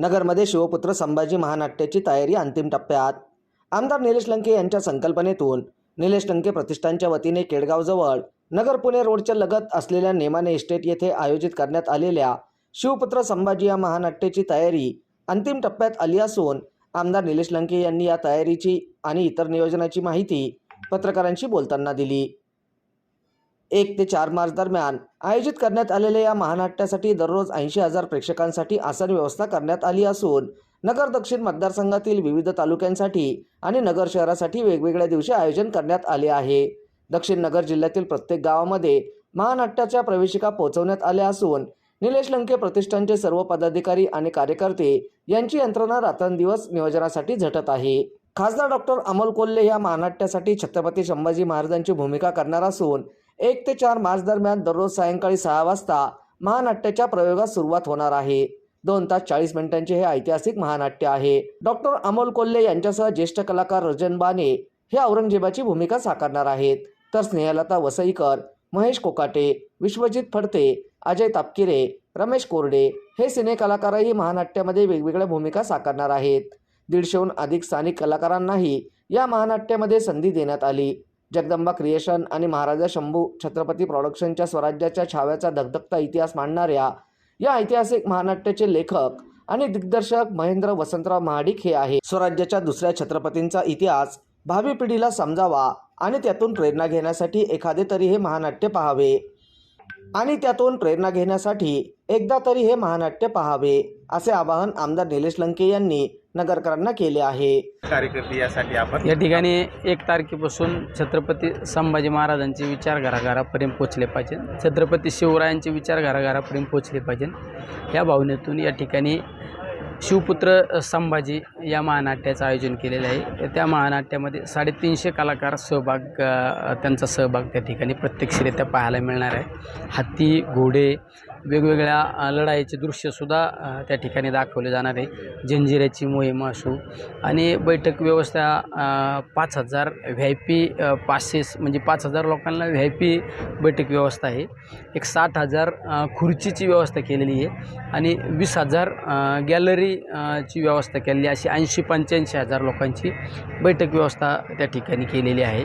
नगरमध्ये शिवपुत्र संभाजी महानाट्याची तयारी अंतिम टप्प्यात. आमदार निलेश लंके यांच्या संकल्पनेतून निलेश लंके प्रतिष्ठानच्या वतीने केडगावजवळ नगर पुणे रोडच्या लगत असलेल्या नेमाने इस्टेट येथे आयोजित करण्यात आलेल्या शिवपुत्र संभाजी या महानाट्याची तयारी अंतिम टप्प्यात आली असून आमदार निलेश लंके यांनी या तयारीची आणि इतर नियोजनाची माहिती पत्रकारांशी बोलताना दिली. एक ते चार मार्च दरम्यान आयोजित करण्यात आलेल्या या महानाट्यासाठी दररोज ऐंशी हजार प्रेक्षकांसाठी आसन व्यवस्था करण्यात आली असून नगर दक्षिण मतदारसंघातील विविध तालुक्यांसाठी आणि नगर शहरासाठी वेगवेगळ्या दिवशी आयोजन करण्यात आले आहे. दक्षिण नगर जिल्ह्यातील प्रत्येक गावामध्ये महानाट्याच्या प्रवेशिका पोहोचवण्यात आल्या असून निलेश लंके प्रतिष्ठानचे सर्व पदाधिकारी आणि कार्यकर्ते यांची यंत्रणा रात्रंदिवस नियोजनासाठी झटत आहे. खासदार डॉक्टर अमोल कोल्हे या महानाट्यासाठी छत्रपती संभाजी महाराजांची भूमिका करणार असून एक ते चार मार्च दरम्यान दररोज सायंकाळी सहा वाजता महानाट्याच्या प्रयोगास सुरुवात होणार आहे. दोन तास चाळीस मिनिटांचे हे ऐतिहासिक महानाट्य आहे. डॉक्टर अमोल कोल्हे यांच्यासह ज्येष्ठ कलाकार रजन बाने हे औरंगजेबाची भूमिका साकारणार आहेत. तर स्नेहलता वसईकर महेश कोकाटे विश्वजित फडते अजय तापकिरे रमेश कोरडे हे सिने कलाकारही महानाट्यामध्ये वेगवेगळ्या भूमिका साकारणार आहेत. दीडशेहून अधिक स्थानिक कलाकारांनाही या महानाट्यामध्ये संधी देण्यात आली. जगदंबा क्रिएशन आणि महाराजा शंभू छत्रपती प्रॉडक्शनच्या स्वराज्याच्या छाव्याचा धगधगता इतिहास मांडणाऱ्या या ऐतिहासिक महानाट्याचे लेखक आणि दिग्दर्शक महेंद्र वसंतराव महाडिक हे आहे स्वराज्याच्या दुसऱ्या छत्रपतींचा इतिहास भावी पिढीला समजावा आणि त्यातून प्रेरणा घेण्यासाठी एखादे तरी हे महानाट्य पाहावे. आणि त्यातून प्रेरणा घेण्यासाठी एकदा तरी हे महानाट्य पाहावे असे आवाहन आमदार निलेश लंके यांनी नगरकरांना केले आहे. कार्यकर्ते यासाठी आपण या ठिकाणी एक तारखेपासून छत्रपती संभाजी महाराजांचे विचार घराघरापर्यंत पोचले पाहिजे. छत्रपती शिवरायांचे विचार घराघरापर्यंत पोचले पाहिजे. या भावनेतून या ठिकाणी शिवपुत्र संभाजी या महानाट्याचं आयोजन केलेलं आहे. त्या महानाट्यामध्ये साडेतीनशे कलाकार सहभाग त्यांचा सहभाग त्या ठिकाणी प्रत्यक्षरित्या पाहायला मिळणार आहे. हत्ती घोडे वेगवेगळ्या लढाईचे दृश्यसुद्धा त्या ठिकाणी दाखवले जाणार आहे. जंजिऱ्याची मोहीम असू आणि बैठक व्यवस्था पाच हजार व्ही आय पी पासेस म्हणजे पाच हजार लोकांना व्ही आय पी बैठक व्यवस्था आहे. एक साठ हजार खुर्चीची व्यवस्था केलेली आहे आणि वीस हजार गॅलरीची व्यवस्था केलेली आहे. अशी ऐंशी पंच्याऐंशी हजार लोकांची बैठक व्यवस्था त्या ठिकाणी केलेली आहे.